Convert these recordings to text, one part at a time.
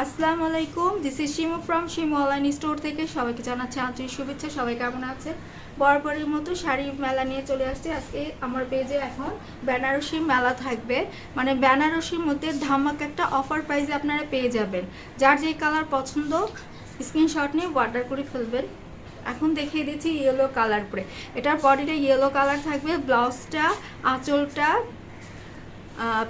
আসসালামু আলাইকুম this is Shimu from Shimu online store থেকে সবাইকে জানাচ্ছি আন্তরিক শুভেচ্ছা, সবাই কেমন আছে বরাবরের মতো শাড়ি মেলা নিয়ে চলে আসছে। আজকে আমার পেজে এখন বেনারসি মেলা থাকবে। মানে বেনারসির মধ্যে ধামাক একটা অফার প্রাইসে আপনারা পেয়ে যাবেন। যার যে কালার পছন্দ স্ক্রিনশট নিয়ে অর্ডার করে ফেলবেন। এখন দেখিয়ে দিচ্ছি ইয়েলো কালার পরে। এটার বডিটা ইয়েলো কালার থাকবে ব্লাউজটা আঁচলটা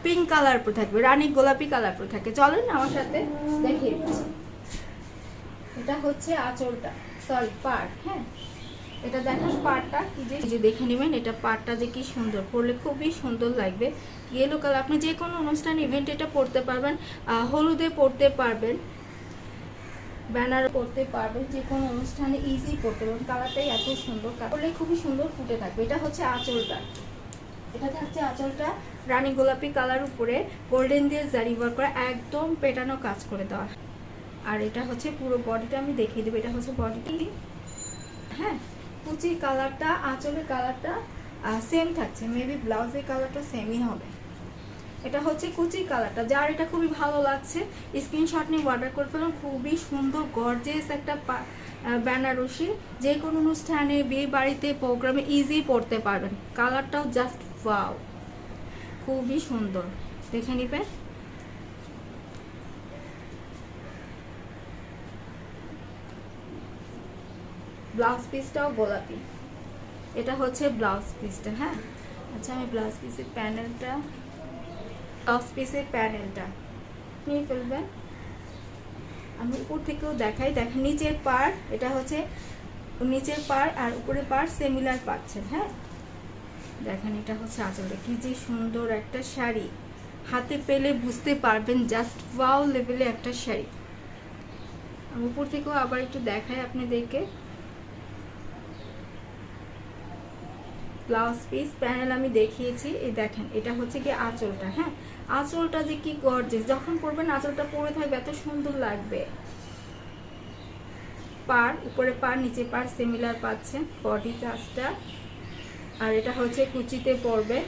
পিঙ্ক কালার উপর থাকবে, রানী গোলাপি কালার উপর থাকে। চলেন আমার সাথে দেখিয়ে দিচ্ছি। এটা হচ্ছে আঁচলটা সরি পার্ট হ্যাঁ? এটা দেখেন পার্টটা কি যে দেখে নেবেন, এটা পার্টটা যে কি সুন্দর, পরলে খুবই সুন্দর লাগবে। ইয়েলো কালার আপনি যে কোনো অনুষ্ঠান ইভেন্ট এটা পরতে পারবেন হলুদে পরতে পারবেন ব্যানার পরতে পারবেন, যে কোনো অনুষ্ঠানে ইজি পরতে পারবেন কালারটাই এত সুন্দর পরলে খুবই সুন্দর ফুটে থাকবে। এটা হচ্ছে আঁচলটা। এটা থাকছে আঁচলটা রানী গোলাপি কালার উপরে, গোল্ডেন দিয়ে জারি ওয়ার্ক করা, একদম পেটানো কাজ করে দেওয়া। আর এটা হচ্ছে পুরো বডিটা আমি দেখিয়ে দেবো, এটা হচ্ছে বডিটি হ্যাঁ কুচি কালারটা, আঁচলের কালারটা সেম থাকছে মেবি ব্লাউজের কালারটা সেমই হবে। এটা হচ্ছে কুচি কালারটা, যার এটা খুবই ভালো লাগছে। স্ক্রিনশট নিয়ে অর্ডার করে ফেলুন খুবই সুন্দর গর্জেস একটা বেনারসি। যে কোনো অনুষ্ঠানে, বিয়ে বাড়িতে প্রোগ্রামে ইজি পড়তে পারবেন। কালারটাও জাস্ট ওয়াও, খুবই সুন্দর। দেখে নিবে? ব্লাউজ পিসটাও গোলাপি। এটা হচ্ছে ব্লাউজ পিসটা হ্যাঁ? আচ্ছা আমি ব্লাউজ পিসের প্যানেলটা, ব্লাউজ পিসের প্যানেলটা নিয়ে ফেলবেন আমি উপর থেকেও দেখাই, দেখেন, নিচের পার এটা হচ্ছে নিচের পার আর উপরের পার সিমিলার পাচ্ছেন হ্যাঁ? দেখেন, এটা হচ্ছে আঁচলটা। কি যে সুন্দর একটা শাড়ি। হাতে পেলে বুঝতে পারবেন জাস্ট ওয়াও লেভেলে একটা শাড়ি। আমি উপর থেকেও আবার একটু দেখাই আপনাদেরকে। ব্লাউজ পিস প্যানেল আমি দেখিয়েছি। এই দেখেন, এটা হচ্ছে কি আঁচলটা হ্যাঁ? আঁচলটা যে কি গর্জেস যখন পরবেন আঁচলটা পরে থাকবে, এত সুন্দর লাগবে। পার, উপরে পার, নিচে পার সিমিলার পাচ্ছেন। বডি কাজটা আর এটা হচ্ছে কুচিতে পড়বে।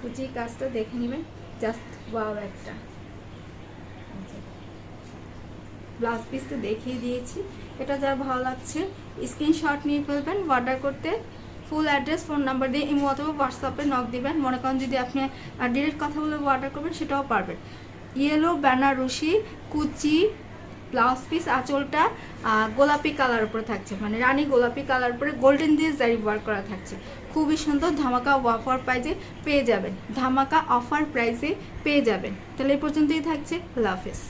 কুচি কাজটা দেখে নেবেন। জাস্ট ওয়াও একটা। ব্লাউজ পিস তো দেখিয়ে দিয়েছি। এটা যা ভালো লাগছে স্ক্রিনশট নিয়ে ফেলবেন অর্ডার করতে। ফুল অ্যাড্রেস ফোন নাম্বার দিয়ে ইমো অথবা হোয়াটসঅ্যাপে নক দিবেন। মনে করেন যদি আপনি ডিরেক্ট কথা বলে অর্ডার করবেন, সেটাও পারবেন। ইয়েলো বেনারসি কুচি ব্লাউজ পিস আঁচলটা গোলাপি কালার উপরে থাকছে। মানে রানী গোলাপি কালার উপরে গোল্ডেন দিয়ে জারি ওয়ার্ক করা থাকছে। খুবই সুন্দর ধামাকা অফার প্রাইজে পেয়ে যাবেন। ধামাকা অফার প্রাইজে পেয়ে যাবেন। তাহলে এই পর্যন্তই থাকছে। লাফেস